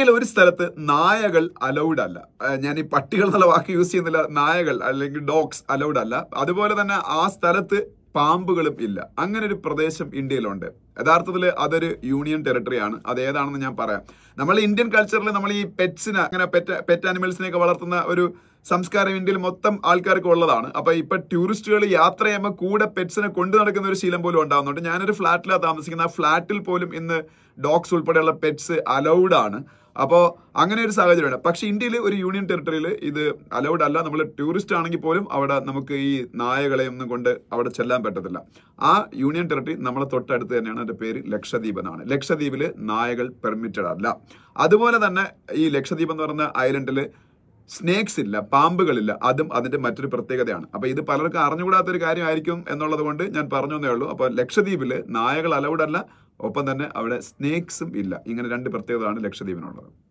ഇന്ത്യയിൽ ഒരു സ്ഥലത്ത് നായകൾ അലൗഡ് അല്ല. ഞാൻ ഈ പട്ടികൾ എന്നുള്ള വാക്ക് യൂസ് ചെയ്യുന്നില്ല. നായകൾ അല്ലെങ്കിൽ ഡോഗ്സ് അലൗഡ് അല്ല. അതുപോലെ തന്നെ ആ സ്ഥലത്ത് പാമ്പുകളും ഇല്ല. അങ്ങനെ ഒരു പ്രദേശം ഇന്ത്യയിലുണ്ട്. യഥാർത്ഥത്തിൽ അതൊരു യൂണിയൻ ടെറിട്ടറി ആണ്. അത് ഏതാണെന്ന് ഞാൻ പറയാം. നമ്മൾ ഇന്ത്യൻ കൾച്ചറിൽ നമ്മൾ ഈ പെറ്റ്സിനെ അങ്ങനെ പെറ്റ് പെറ്റ് ആനിമൽസിനെയൊക്കെ വളർത്തുന്ന ഒരു സംസ്കാരം ഇന്ത്യയിൽ മൊത്തം ആൾക്കാർക്ക് ഉള്ളതാണ്. അപ്പൊ ഇപ്പൊ ടൂറിസ്റ്റുകൾ യാത്ര ചെയ്യുമ്പോൾ കൂടെ പെറ്റ്സിനെ കൊണ്ടു നടക്കുന്ന ഒരു ശീലം പോലും ഉണ്ടാകുന്നുണ്ട് ഞാനൊരു ഫ്ലാറ്റിലാണ് താമസിക്കുന്ന ആ ഫ്ലാറ്റിൽ പോലും ഇന്ന് ഡോഗ്സ് ഉൾപ്പെടെയുള്ള പെറ്റ്സ് അലൗഡ് ആണ്. അപ്പോൾ അങ്ങനെ ഒരു സാഹചര്യമാണ് പക്ഷെ ഇന്ത്യയിൽ ഒരു യൂണിയൻ ടെറിട്ടറിയിൽ ഇത് അലൗഡ് അല്ല. നമ്മൾ ടൂറിസ്റ്റ് ആണെങ്കിൽ പോലും അവിടെ നമുക്ക് ഈ നായകളെ ഒന്നും കൊണ്ട് അവിടെ ചെല്ലാൻ പറ്റത്തില്ല. ആ യൂണിയൻ ടെറിട്ടറി നമ്മളെ തൊട്ടടുത്ത് തന്നെയാണ്. അതിന്റെ പേര് ലക്ഷദ്വീപ് എന്നാണ് ലക്ഷദ്വീപിൽ നായകൾ പെർമിറ്റഡ് അല്ല. അതുപോലെ തന്നെ ഈ ലക്ഷദ്വീപ് എന്ന് പറയുന്ന ഐലൻഡിൽ സ്നേക്സ് ഇല്ല പാമ്പുകളില്ല അതും അതിന്റെ മറ്റൊരു പ്രത്യേകതയാണ്. അപ്പോൾ ഇത് പലർക്കും അറിഞ്ഞുകൂടാത്തൊരു കാര്യമായിരിക്കും എന്നുള്ളത് കൊണ്ട് ഞാൻ പറഞ്ഞു ഉള്ളൂ. അപ്പോൾ ലക്ഷദ്വീപിൽ നായകൾ അലൗഡ് അല്ല. ഒപ്പം തന്നെ അവിടെ സ്നേക്സും ഇല്ല. ഇങ്ങനെ രണ്ട് പ്രത്യേകതയാണ് ലക്ഷദ്വീപിനുള്ളത്.